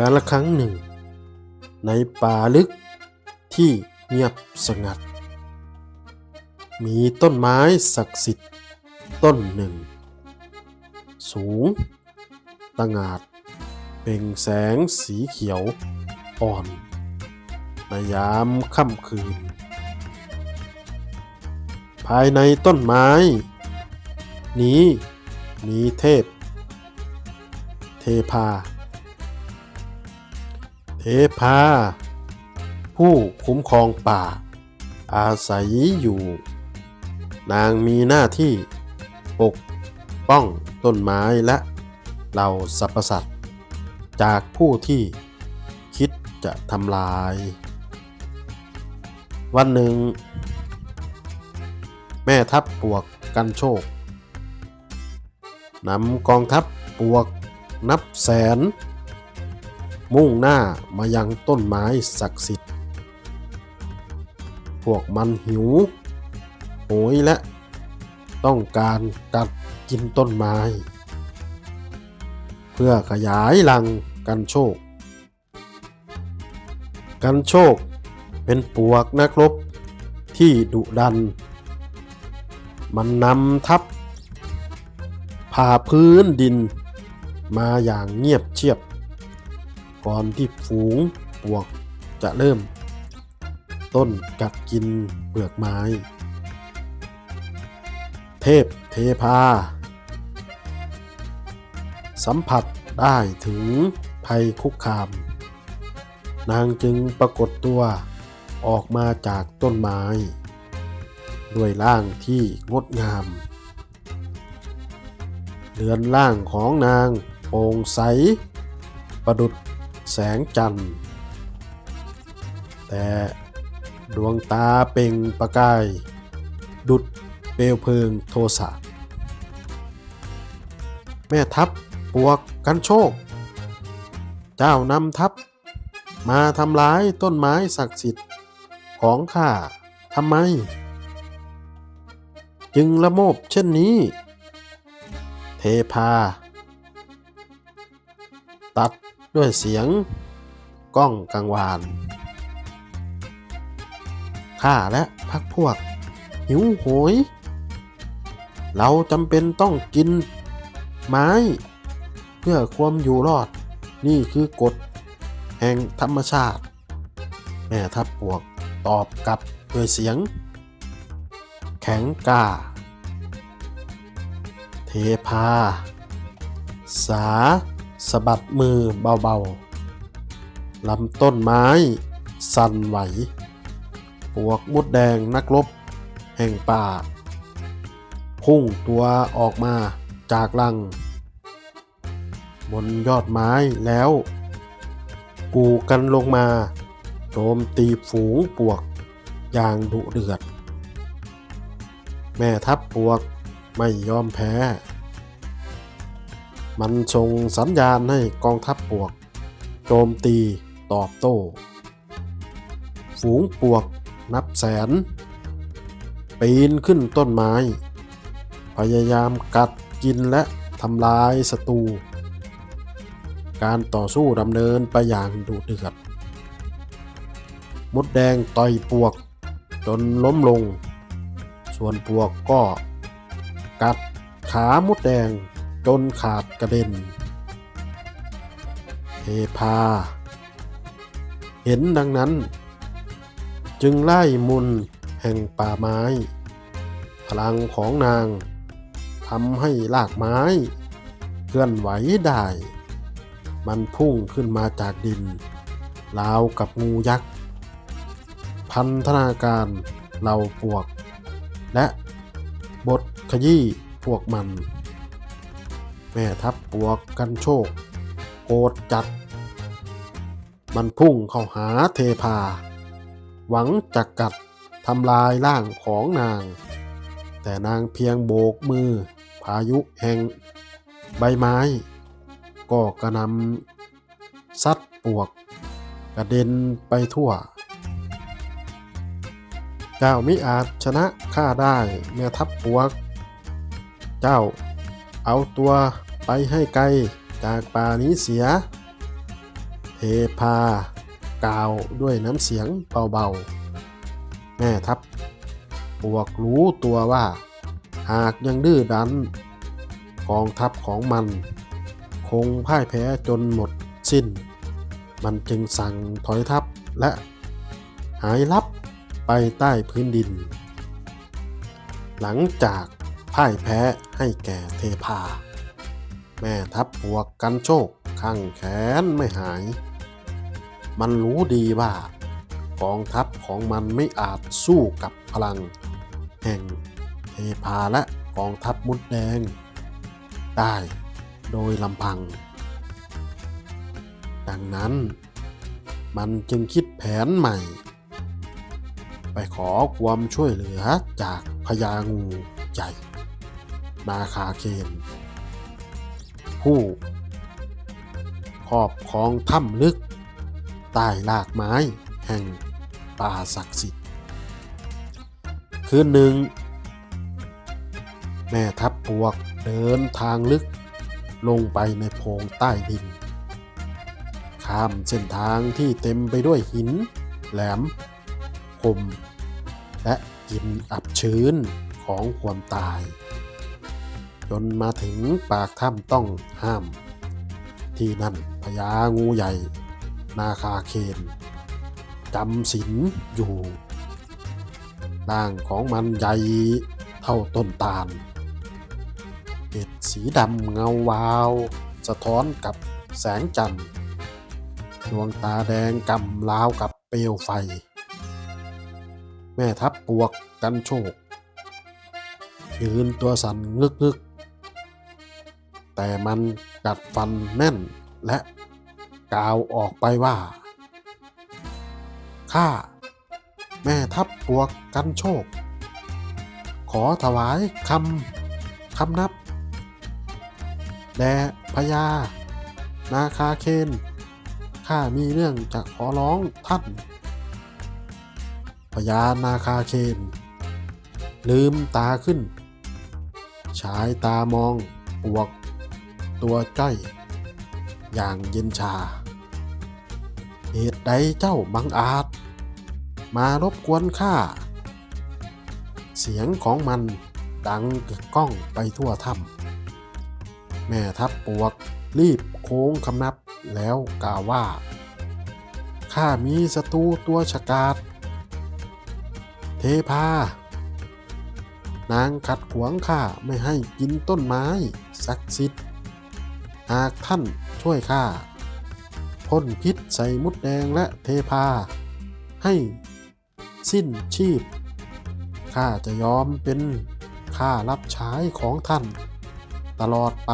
กาลครั้งหนึ่ง ในป่าลึกที่เงียบสงัด มีต้นไม้ศักดิ์สิทธิ์ต้นหนึ่ง สูงตะงาดเปล่งแสงสีเขียวอ่อนในยามค่ำคืน ภายในต้นไม้ นี้มีเทพ เทพา พา ผู้คุ้มครองป่า อาศัยอยู่ นางมีหน้าที่ปกป้องต้นไม้และเหล่าสรรพสัตว์ จากผู้ที่คิดจะทำลาย วันหนึ่ง แม่ทัพปวกกันโชคนำกองทัพปวกนับแสน มุ่งหน้ามายังต้นไม้ศักดิ์สิทธิ์ พวกมันหิวโหยและ ต้องการกัดกินต้นไม้ เพื่อขยายรังกันโชค กันโชคเป็นปวกนักรบที่ดุดัน มันนำทัพผ่าพื้นดินมาอย่างเงียบเชียบ ก่อนที่ฝูงปวกจะเริ่ม ต้นกัดกินเปลือกไม้ เทพเทพา สัมผัสได้ถึงภัยคุกคาม นางจึงปรากฏตัวออกมาจากต้นไม้ ด้วยร่างที่งดงาม เรือนร่างของนางโปร่งใส ประดุด แสงจันทร์ แต่ดวงตาเป่งประกาย ดุดเปลวเพลิงโทสะแม่ทัพปวกกันโชค เจ้านำทัพ มาทำร้ายต้นไม้ศักดิ์สิทธิ์ของข้าทำไม จึงละโมบเช่นนี้ เทพา ตัด ด้วยเสียงก้องกังวาน ข้าและพักพวก หิวโหย เราจำเป็นต้องกิน ไม้ เพื่อความอยู่รอด นี่คือกฎ แห่งธรรมชาติ แม่ทัพปวกตอบกลับด้วยเสียง แข็งกล้า เทพา สา สะบัดมือเบาๆลำต้นไม้ สั่นไหว ปวกมุดแดงนักรบแห่งป่า พุ่งตัวออกมาจากรัง บนยอดไม้แล้ว กูกันลงมาโจมตีฝูงปวกอย่างดุเดือด แม่ทัพปวกไม่ยอมแพ้ มันส่งสัญญาณให้กองทัพปวก โจมตีตอบโต้ ฝูงปวกนับแสน ปีนขึ้นต้นไม้ พยายามกัดกินและทำลายศัตรู การต่อสู้ดำเนินไปอย่างดุเดือด มดแดงต่อยปวก จนล้มลง ส่วนปวกก็กัดขามดแดง จนขาดกระเด็นเทพา เห็นดังนั้น จึงไล่มุนแห่งป่าไม้ พลังของนางทำให้ลากไม้เคลื่อนไหวได้ มันพุ่งขึ้นมาจากดินราวกับงูยักษ์ พันธนาการเหล่าปวก และบทขยี้พวกมัน แม่ทัพปวกกันโชคโกรธจัด มันพุ่งเข้าหาเทพา หวังจะกกัดทำลายร่างของนาง แต่นางเพียงโบกมือ พายุแห่ง ใบไม้ ก็กระนำซัดปวก กระเด็นไปทั่วเจ้ามิอาจชนะข้าได้แม่ทัพปวก เจ้า เอาตัวไปให้ไกลจากป่านี้เสีย เทพากล่าวด้วยน้ำเสียงเบาๆ แม่ทัพปวกรู้ตัวว่า หากยังดื้อดัน กองทัพของมัน คงพ่ายแพ้จนหมดสิ้น มันจึงสั่งถอยทัพและหายลับไปใต้พื้นดิน หลังจาก พ่ายแพ้ให้แก่เทพา แม่ทัพปวกกันโชคข้างแขนไม่หาย มันรู้ดีว่ากองทัพของมันไม่อาจสู้กับพลัง แห่งเทพาและกองทัพมุดแดง ได้โดยลำพัง ดังนั้นมันจึงคิดแผนใหม่ ไปขอความช่วยเหลือจากพญางูใหญ่ นาคาเคนผู้ครอบครองถ้ำลึกใต้รากไม้แห่งป่าศักดิ์สิทธิ์ คืนหนึ่ง แม่ทัพปวกเดินทางลึกลงไปในโพรงใต้ดิน ข้ามเส้นทางที่เต็มไปด้วยหิน แหลม คม และกลินอับชื้นของความตาย จนมาถึงปากถ้ำต้องห้าม ที่นั่นพญางูใหญ่ นาคาเคนจำศีลอยู่ร่างของมันใหญ่เท่าต้นตาลเกล็ดสีดำเงาวาว สะท้อนกับแสงจันทร์ดวงตาแดงกำลาวกับเปลวไฟ แม่ทัพปวกกันโชคยืนตัวสั่นงึกงึก แต่มันกัดฟันแน่นและกล่าวออกไปว่า ข้า แม่ทัพปวกกันโชค ขอถวายคำคำนับ แด่พญา นาคาเคน ข้ามีเรื่องจะขอร้องท่านพญานาคาเคน ลืมตาขึ้น ฉายตามองปวก ตัวจ้อย อย่างเย็นชา เหตุใดเจ้าบังอาจ มารบกวนข้า เสียงของมันดังกึกก้องไปทั่วถ้ำแม่ทัพปวกรีบโค้งคำนับแล้วกล่าวว่า ข้ามีศัตรูตัวฉกาจเทพานางขัดขวางข้าไม่ให้กินต้นไม้ ศักดิ์สิทธิ์ หากท่านช่วยข้าพ่นพิษใส่มุดแดงและเทพา ให้สิ้นชีพ ข้าจะยอมเป็นข้ารับใช้ของท่าน ตลอดไป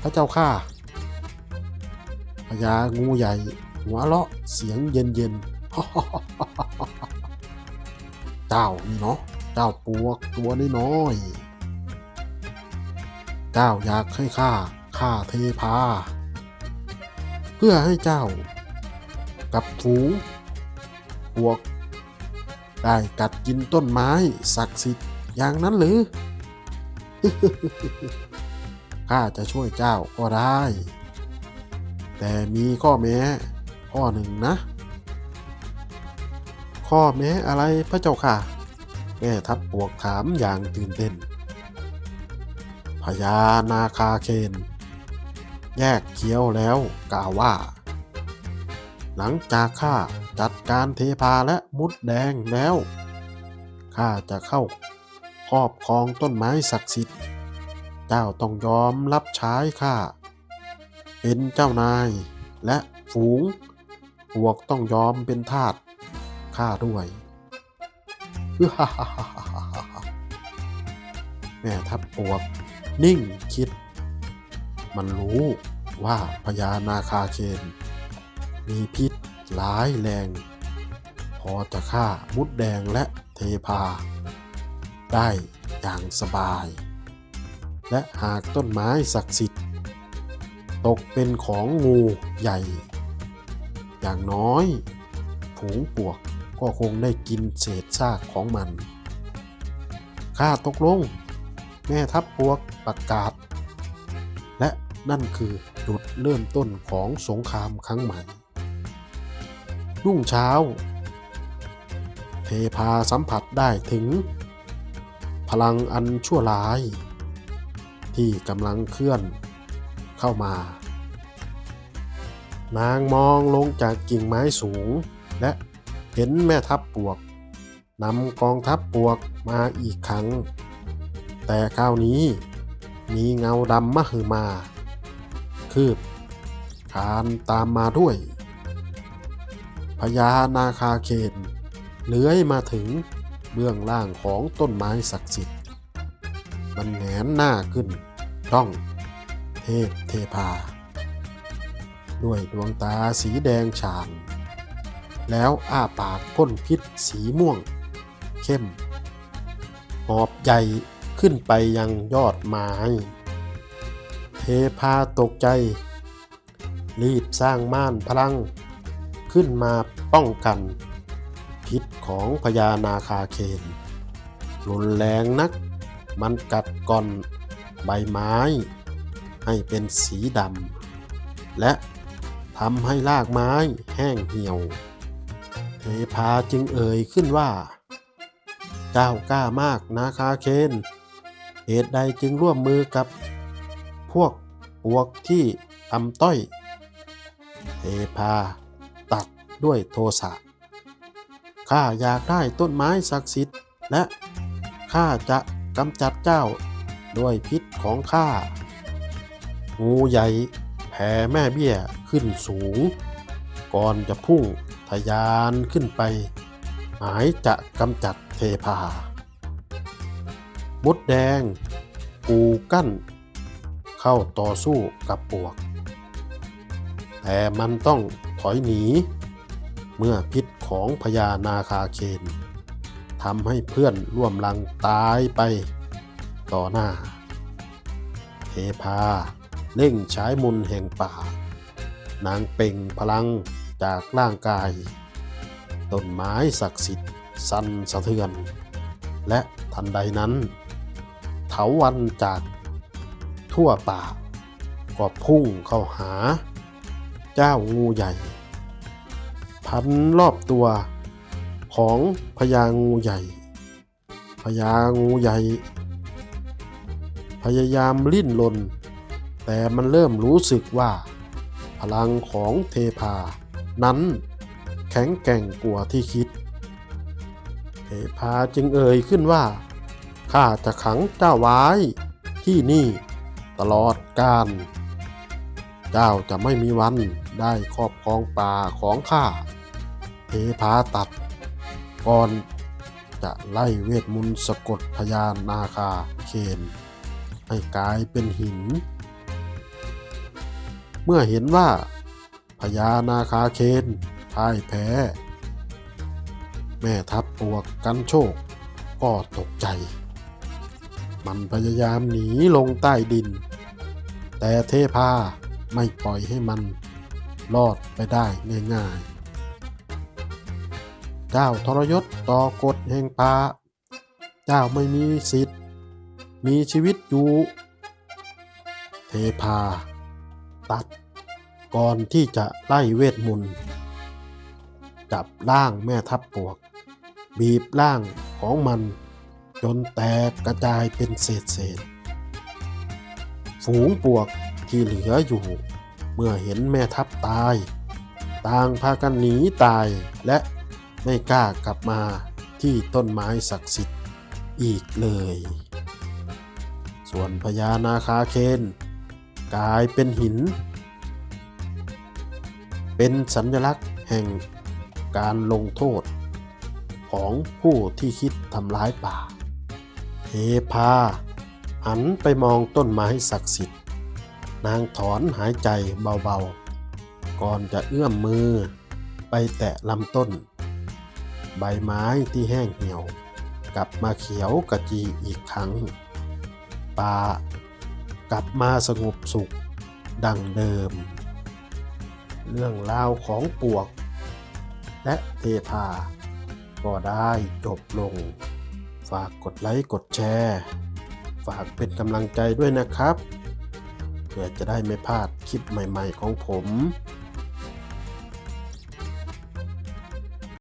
พระเจ้าข้าพญางูใหญ่ หัวเราะเสียงเย็นเย็นๆเจ้านี่เนาะ เจ้าปวกตัวน้อยๆเจ้าอยากให้ข้า ฆ่าเทพา เพื่อให้เจ้า กับฝูพวก ได้กัดกินต้นไม้ศักดิ์สิทธิ์อย่างนั้นหรือ ข้าจะช่วยเจ้าก็ได้ แต่มีข้อแม้ข้อหนึ่งนะ ข้อแม้อะไรพระเจ้าค่ะ แม่ทัพปวกถามอย่างตื่นเต้นพญานาคาเคน แยกเคี้ยวแล้วกล่าวว่า หลังจากข้าจัดการเทพาและมุดแดงแล้วข้าจะเข้าครอบครองต้นไม้ศักดิ์สิทธิ์ เจ้าต้องยอมรับใช้ข้าเป็นเจ้านายและฝูงพวกต้องยอมเป็นทาสข้าด้วยแม่ทัพปวกนิ่งคิด มันรู้ว่าพญานาคาเคนมีพิษร้ายแรง พอจะฆ่ามุดแดงและเทพา ได้อย่างสบาย และหากต้นไม้ศักดิ์สิทธิ์ ตกเป็นของงูใหญ่ อย่างน้อยฝูงปวกก็คงได้กินเศษซากของมัน ข้าตกลง แม่ทัพปวกประกาศ นั่นคือจุดเริ่มต้นของสงครามครั้งใหม่ รุ่งเช้า เทพาสัมผัสได้ถึง พลังอันชั่วร้าย ที่กำลังเคลื่อนเข้ามา นางมองลงจากกิ่งไม้สูง และเห็นแม่ทัพปวกนำกองทัพปวกมาอีกครั้ง แต่คราวนี้มีเงาดำมหึมา คืบ คานตามมาด้วย พญานาคาเคนเลื้อยมาถึงเบื้องล่างของต้นไม้ศักดิ์สิทธิ์ มันแหงนหน้าขึ้นจ้องเทพเทพา ด้วยดวงตาสีแดงฉาน แล้วอ้าปากพ่นพิษสีม่วง เข้ม หอบใหญ่ขึ้นไปยังยอดไม้ พาตกใจ รีบสร้างม่านพลัง ขึ้นมาป้องกัน พิษของพญานาคาเคนรุนแรงนัก มันกัดก่อนใบไม้ ให้เป็นสีดำและทำให้รากไม้แห้งเหี่ยว เทพาจึงเอ่ยขึ้นว่า เจ้ากล้ามากนาคาเคนเหตุใดจึงร่วมมือกับ วกปวกที่ต่ำต้อยเทพา ตัดด้วยโทสะข้าอยากได้ต้นไม้ศักดิ์สิทธิ์ และข้าจะกำจัดเจ้าด้วยพิษของข้า งูใหญ่แผ่แม่เบี้ยขึ้นสูง ก่อนจะพุ่งทะยานขึ้นไป หมายจะกำจัดเทพามดแดง กูกั้น เข้าต่อสู้กับปวก แต่มันต้องถอยหนี เมื่อพิษของพญานาคาเคนทำให้เพื่อนร่วมลังตายไปต่อหน้า เทพาเร่งใช้มุนแห่งป่า นางเป่งพลังจากร่างกาย ต้นไม้ศักดิ์สิทธิ์สั่นสะเทือน และทันใดนั้น เถาวันจาก ทั่วป่า ก็พุ่งเข้าหา เจ้างูใหญ่ พันรอบตัวของพญางูใหญ่พญางูใหญ่ พยายามลิ้นลน แต่มันเริ่มรู้สึกว่า พลังของเทพา นั้นแข็งแกร่งกว่าที่คิด เทพาจึงเอ่ยขึ้นว่าข้าจะขังเจ้าไว้ที่นี่ ตลอดกาลเจ้าจะไม่มีวันได้ครอบครองป่าของข้าเทพาตัด ก่อนจะไล่เวทมนต์สะกดพญานาคาเคนให้กลายเป็นหิน เมื่อเห็นว่าพญานาคาเคนพ่ายแพ้ แม่ทัพปวกกันโชคก็ตกใจ มันพยายามหนีลงใต้ดิน แต่เทพาไม่ปล่อยให้มันรอดไปได้ง่ายๆ เจ้าทรยศต่อกฎแห่งป่า เจ้าไม่มีสิทธิ์ มีชีวิตอยู่ เทพา ตัดก่อนที่จะไล่เวทมนต์จับร่างแม่ทัพปวก บีบร่างของมัน จนแตกกระจายเป็นเศษเศษๆ ฝูงปวกที่เหลืออยู่ เมื่อเห็นแม่ทัพตาย ต่างพากันหนีตายและไม่กล้ากลับมาที่ต้นไม้ศักดิ์สิทธิ์อีกเลย ส่วนพญานาคาเคนกลายเป็นหิน เป็นสัญลักษณ์แห่งการลงโทษ ของผู้ที่คิดทำร้ายป่าเทพา หันไปมองต้นไม้ศักดิ์สิทธิ์ นางถอนหายใจเบาๆ ก่อนจะเอื้อมมือ ไปแตะลำต้น ใบไม้ที่แห้งเหี่ยว กลับมาเขียวกระจีอีกครั้ง ป่ากลับมาสงบสุขดังเดิม เรื่องราวของปวก และเทพา ก็ได้จบลง ฝากกดไลค์กดแชร์ ฝากเป็นกำลังใจด้วยนะครับ เพื่อจะได้ไม่พลาดคลิปใหม่ ๆ ของผม